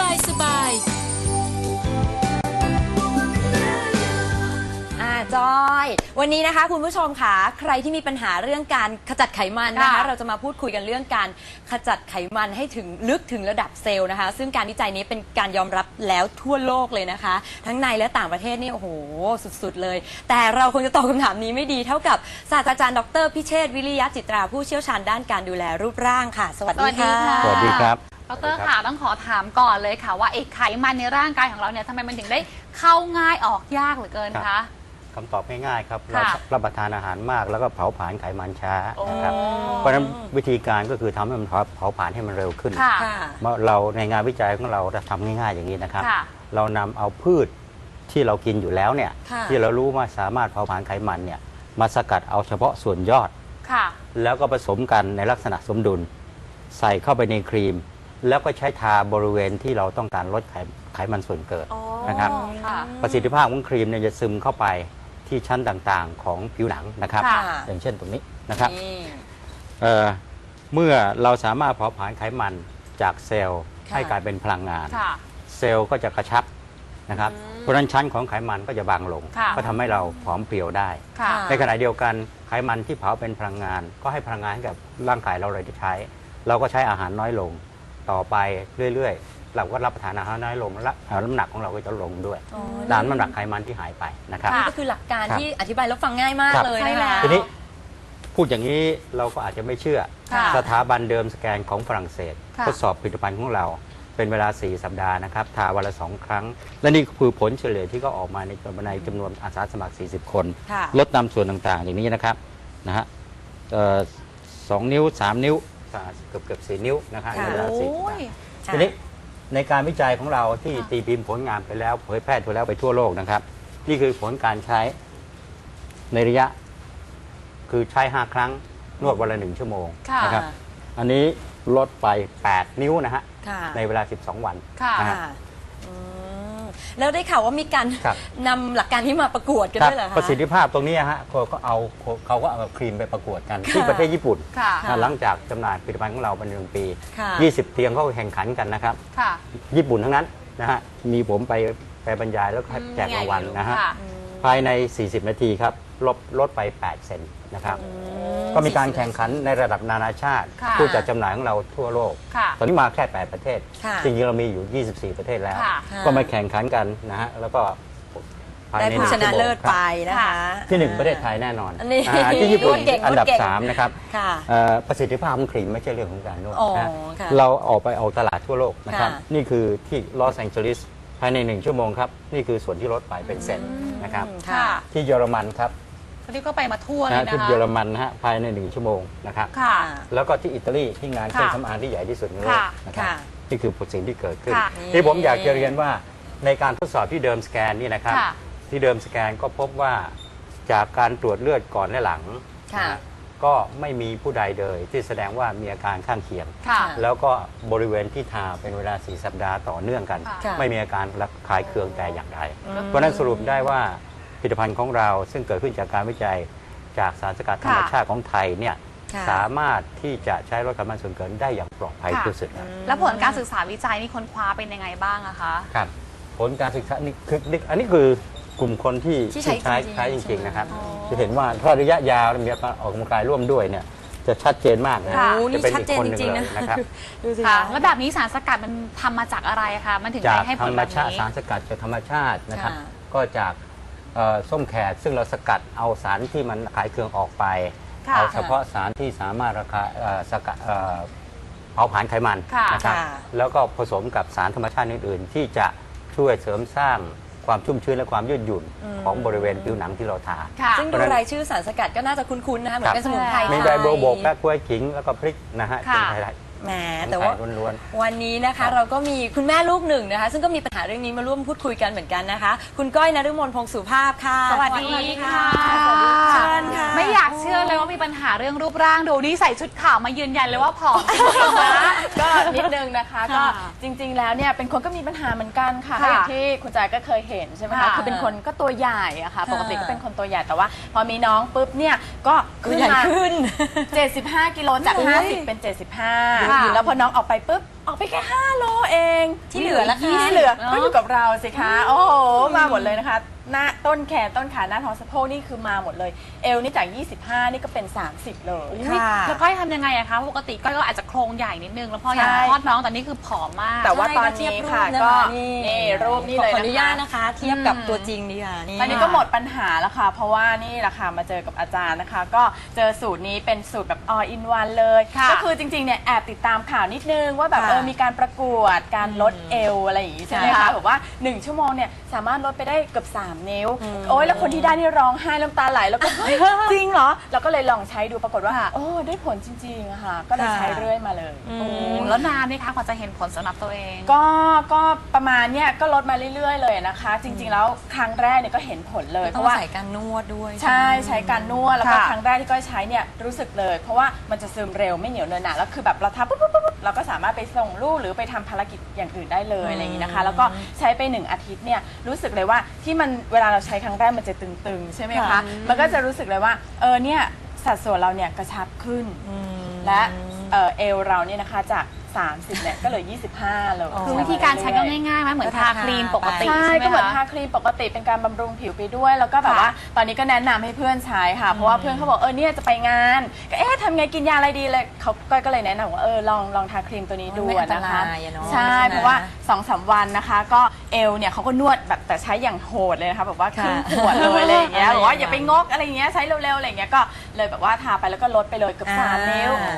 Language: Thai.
บายสบายอ่าจอย วันนี้นะคะคุณผู้ชมค่ะใครที่มีปัญหาเรื่องการขจัดไขมันนะคะ ค่ะ เราจะมาพูดคุยกันเรื่องการขจัดไขมันให้ถึงลึกถึงระดับเซลล์นะคะ ซึ่งการวิจัยนี้เป็นการยอมรับแล้วทั่วโลกเลยนะคะ ทั้งในและต่างประเทศนี่โอ้โหสุดๆเลย แต่เราคงจะตอบคำถามนี้ไม่ดีเท่ากับศาสตราจารย์ดรพิเชษฐ์วิริยะจิตราผู้เชี่ยวชาญด้านการดูแลรูปร่างค่ะ สวัสดีค่ะ สวัสดีค่ะสวัสดีครับ ดรค่ะต้องขอถามก่อนเลยค่ะ ว่าไอ้ไขมันในร่างกายของเราเนี่ยทำไมมันถึงได้เข้าง่ายออกยากเหลือเกินครัคะบคำตอบง่ายๆครับเราค่ะรับประทานอาหารมากแล้วก็เผาผลาญไขมันช้าโอ้นะครับ เพราะฉะนั้นวิธีการก็คือทำให้มันเผาเผาผลาญให้มันเร็วขึ้น ค่ะ ค่ะ เมื่อเราในงานวิจัยของเราจะทำง่ายๆอย่างนี้นะครับ ค่ะเรานำเอาพืชที่เรากินอยู่แล้วเนี่ยค่ะ ที่เรารู้ว่าสามารถเผาผลาญไขมันเนี่ยมาสกัดเอาเฉพาะส่วนยอด ค่ะ แล้วก็ผสมกันในลักษณะสมดุล ใส่เข้าไปในครีม แล้วก็ใช้ทาบริเวณที่เราต้องการลดไขไขมันส่วนเกิดนะครับ ค่ะ ประสิทธิภาพของครีมเนี่ยจะซึมเข้าไปที่ชั้นต่างๆ ของผิวหนังนะครับ ค่ะ อย่างเช่นตรงนี้นะครับนี่ เอ่อเมื่อเราสามารถเผาผลาญไขมันจากเซลล์ค่ะ ให้กลายเป็นพลังงาน ค่ะ เซลล์ก็จะกระชับนะครับเพราะฉะนั้นชั้นของไขมันก็จะบางลง ค่ะ ก็ทำให้เราผอมเพรียวได้ ค่ะ ในขณะเดียวกันไขมันที่เผาเป็นพลังงาน ก็ให้พลังงานให้กับร่างกายเราเลยได้ใช้ เราก็ใช้อาหารน้อยลง ต่อไปเรื่อยๆ เราก็รับประทานอาหารน้อยลงและเอ่อน้ำหนักของเราก็จะลงด้วยอ๋อตามน้ำหนักไขมันที่หายไปนะครับค่ะนี่ก็คือหลักการครับที่อธิบายแล้วฟังง่ายมากครับ เลยใช่นะแล้คะวทีนี้พูดอย่างนี้เราก็อาจจะไม่เชื่อ ค่ะสถาบันเดิมสแกนของฝรั่งเศส ค่ะ ทดสอบผลิตภัณฑ์ของเราเป็นเวลา 4 สัปดาห์นะครับทาวันละ 2 ครั้ง และนี่คือผลเฉลี่ยที่ก็ออกมาในในจำนวนอาสาสมัคร 40 คน ค่ะ ลดตามส่วนต่างๆ อย่างนี้นะครับนะฮะเอ่อสองนิ้ว 3 นิ้ว เกือบเกือบสี่นิ้วนะครับในค่ะ เวลาสี่โอ้ยทีนี้ในการวิจัยของเราที่ตีพิมพ์ผลงานไปแล้วเผยแพร่ไปแล้วไปทั่วโลกนะครับ นี่คือผลการใช้ในระยะ คือใช้ 5 ครั้งนวดวันละหนึ่งชั่วโมงค่ะ นะครับ อันนี้ลดไป 8 นิ้วนะฮะค่ะในเวลา 12 วันค่ะ นะฮะค่ะอืม แล้วได้ข่าวว่ามีการครับ นำหลักการที่มาประกวดกันครับด้วยเหรอคะ ประสิทธิภาพตรงนี้ฮะเขาก็เอาเขาก็เอาครีมไปประกวดกันที่ค่ะประเทศญี่ปุ่นค่ะค่ะหลังจากจำหน่ายผลิตภัณฑ์ของเราเป็นหนึ่งปี ค่ะ 20 เตียงเขาแข่งขันกันนะครับ ค่ะญี่ปุ่นทั้งนั้นนะฮะมีผมไปไปบรรยายแล้วก็แจกรางวัลนะฮะ ค่ะ ภายใน 40 นาทีครับลดลดไป 8 เซน นะครับ ก็มีการแข่งขันในระดับนานาชาติ ค่ะผู้จัดจำหน่ายของเราทั่วโลก ค่ะตอนนี้มาแค่ 8 ประเทศ ค่ะจริงๆเรามีอยู่ 24 ประเทศแล้ว ค่ะ ก็มาแข่งขันกันนะฮะแล้วก็ภายได้ในผู้ชนะเลิศครัไปบนะคะ ที่หนึ่งประเทศไทยแน่นอนอันนี้าที่ญี่ปุ่นนวดเก่งอันดับนวดเก่ง3นะครับ ค่ะ เอ่อประสิทธิภาพของครีมไม่ใช่เรื่องของการนวดอ๋อนะค่ะเราออกไปออกตลาดทั่วโลกนะครับ ค่ะ นี่คือที่ลอสแองเจลิสภายในหนึ่งชั่วโมงครับ นี่คือส่วนที่ลดไปเป็นเซนนะครับ ค่ะ ที่เยอรมันครับ ตอนนี้ก็ไปมาทั่วเลยนะนะที่คะเยอรมันนะฮะภายในหนึ่งชั่วโมงนะครับค่ะ แล้วก็ที่อิตาลีที่งานเครื่องสำอางที่ใหญ่ที่สุดในโลกค่ะนะครับค่ะนี่คือสิ่งที่เกิดขึ้น ค่ะที่ผมอยากจะเรียนว่าในการทดสอบที่เดิมสแกนนี่นะครับ ค่ะที่เดิมสแกนก็พบว่าจากการตรวจเลือดก่อนและหลังค่ะ นะฮะก็ไม่มีผู้ใดเลยที่แสดงว่ามีอาการข้างเคียง ค่ะ แล้วก็บริเวณที่ทาเป็นเวลา 4 สัปดาห์ต่อเนื่องกัน ค่ะค่ะไม่มีอาการระคายเคืองแต่อย่างใด เพราะฉะนั้นสรุปได้ว่าผ ลิตภัณฑ์ของเรา ซึ่งเกิดขึ้นจากการวิจัยจากสารสกัดธรรมชาติของไทยเนี่ยค่ะสามารถที่จะใช้ลดไขมันส่วนเกินได้อย่างปลอดภัยค่ะที่สุดครับแล้วผลการศึกษาวิจัยนี่ค้นคว้าเป็นยังไงบ้างอะคะครับผลการศึกษานี่คือนี่อันนี้คือกลุ่มคนที่ที่ใช้ใช้จริงๆใช้จริงๆนะครับอ๋อจะเห็นว่าถ้าระยะยาวมีการออกกำลังกายร่วมด้วยเนี่ยจะชัดเจนมากนะค่ะโอ้จะนี่เป็นชัดอีกเจนคนหจนึ่งริงๆเลนะยนะครับดูสิค่ะคะแล้วแบบนี้สารสกัดมันทำมาจากอะไรอะคะมันถึงจากได้ให้ผธรลรมแบบชาตินี้สารสกัดจากธรรมชาตินะครับค่ะก็จาก เอ่อส้มแขกซึ่งเราสกัดเอาสารที่มันขายเครื่องออกไป ค่ะเอาเฉพาะสารที่สามารถราคาเอ่อสกัดเอ่อเผาผลาญไขมันค่ะนะครับค่ะ แล้วก็ผสมกับสารธรรมชาติอื่นๆ ที่จะช่วยเสริมสร้างความชุ่มชื้นและความยืดหยุ่นของบริเวณผิวหนังที่เราทา ค่ะ ซึ่งดูรายชื่อสารสกัดก็น่าจะคุ้นๆนะคะเหมือนเป็นสมุนไพรครับมีไทใบยโบวบกแป้กล้วยขิง แล้วก็พริกนะฮะค่ะ เป็นไทย แหมๆแต่ว่าไทยล้วนวันนี้นะคะ เราก็มีคุณแม่ลูกหนึ่งนะคะ ซึ่งก็มีปัญหาเรื่องนี้มาร่วมพูดคุยกันเหมือนกันนะคะ คุณก้อยนฤมลพงศ์สุภาพค่ะสวัสดีค่ะ สวัสดีค่ะเชิญค่ะ ไม่อยากเชื่อเลยว่ามีปัญหาเรื่องรูปร่างดูนี่ใส่ชุดขาวมายืนยันเลยว่าผอมจริงๆนะก็นิดนึงนะคะก็ค่ะจริง ๆ แล้วเนี่ยเป็นคนก็มีปัญหาเหมือนกันค่ะค่ะก็อย่างที่คุณจายก็เคยเห็นใช่ไหมคะค่ะคือเป็นคนก็ตัวใหญ่อะค่ะค่ะ ปกติก็เป็นคนตัวใหญ่แต่ว่า พอมีน้องปุ๊บเนี่ยก็ตัวขึ้นใหญ่มาขึ้น75 กิโลจากโอ้ย50 เป็น 75ค่ะค่ะอิ่มแล้วพอน้องออกไปปุ๊บออกไปแค่ 5 โลเองที่เหลือล่ะคะที่เหลือเนอะก็อยู่กับเราสิคะ โอ้โหมาหมดเลยนะคะหน้า ต้นแขนต้นขาหน้าท้องสะโพกนี่คือมาหมดเลย เอวนี่จาก 25 นี่ก็เป็น 30 เลยค่ะแล้วก้อยทำยังไงอะคะปกติก้อยก็อาจจะโครงใหญ่นิดนึง แล้วพออยากใช่ คลอดน้องแต่นี่คือผอมมาก แต่ว่าตอนใช่นี้ก็ค่ะเทียบก็รูปนะคะนี่นี่รูปนี่เลยขออนุญาตนะคะนะคะ เทียบกับตัวจริงดีค่ะนี่ ตอนนี้ก็หมดปัญหาแล้วค่ะ เพราะว่านี่แหละค่ะมาเจอกับอาจารย์นะคะ ก็เจอสูตรนี้เป็นสูตรแบบ all in one เลย ค่ะก็คือจริงๆ เนี่ยแอบติดตามข่าวนิดนึง ว่าแบบค่ะเออมีการประกวดการลดเอวอะไรอย่างงี้ใช่ไหมค่ะ คะแบบว่า 1 ชั่วโมงเนี่ยสามารถลดไปได้เกือบ 3 นิ้วอืมโอ้ยแล้วคนที่ได้นี่ร้องไห้น้ำตาไหลแล้วก็เฮ้ยจริงเหรอ เราก็เลยลองใช้ดูปรากฏว่าค่ะโอ้ได้ผลจริงๆอะค่ะ ก็เลยค่ะใช้เรื่อยมาเลยอืโอ้มแล้วนานไหมคะกว่าจะเห็นผลสำหรับตัวเอง ก็ก็ประมาณเนี่ยก็ลดมาเรื่อยๆ เลยนะคะ จริง ๆ แล้วครั้งแรกเนี่ยก็เห็นผลเลยเพต้องราะว่า ใส่การนวดด้วยใช่ใช้การนวดแล้วก็ค่ะ ครั้งแรกที่ก้อยใช้เนี่ยรู้สึกเลย เพราะว่ามันจะซึมเร็วไม่เหนียวเนอะหนะแล้วคือแบบเราทำปุ๊บปุ๊บปุ๊บปุ๊บ เราก็สามารถไปส่งลูกหรือไปทำภารกิจอย่างอื่นได้เลยอะไรอย่างนี้นะคะ แล้วก็ใช้ไปหนึ่งอาทิตย์เนี่ยรู้สึกเลยว่าที่มันเวลาเราใช้ครั้งแรกมันจะตึงๆ ใช่ไหมคะค่ะมันก็จะรู้สึกเลยว่าเออเนี่ยสัดส่วนเราเนี่ยกระชับขึ้นอืมและเอ่อเอวเราเนี่ยนะคะจาก 30เนี่ยก็เหลือ 25เลยอ๋อคือวิธีการใช้ก็ง่ายๆไหมเหมือนทาครีมปกติใช่ใช่ไหมก็เหมือนคะทาครีมปกติเป็นการบำรุงผิวไปด้วย แล้วก็แบบค่ะว่าตอนนี้ก็แนะนำให้เพื่อนใช้ค่ะ เพราะว่าเพื่อนเขาบอกเออเนี่ยจะไปงานก็เอ๊ะทำไงกินยาอะไรดีเลยเขาก็ก็เลยแนะนำว่าเออลองลองทาครีมตัวนี้ดูไม่อันตนะคะรายอะเนาะใช่ใช่ไหมเพราะว่า2อสวันนะคะก็เอวเนี่ยเขาก็นวดแบบแต่ใช้อย่างโหดเลยนะคะแบบว่าครึ่งค่ะขวดเลยอะไรอย่างเงี้ยอะไรบอกว่าอย่างอย่าไปงกอะไรอย่างเงี้ยใช้เร็วๆอะไรอย่างเงี้ยก็เลยแบบว่าทาไปแล้วก็ลดไปเลยเกือบสามนิ้วอ่า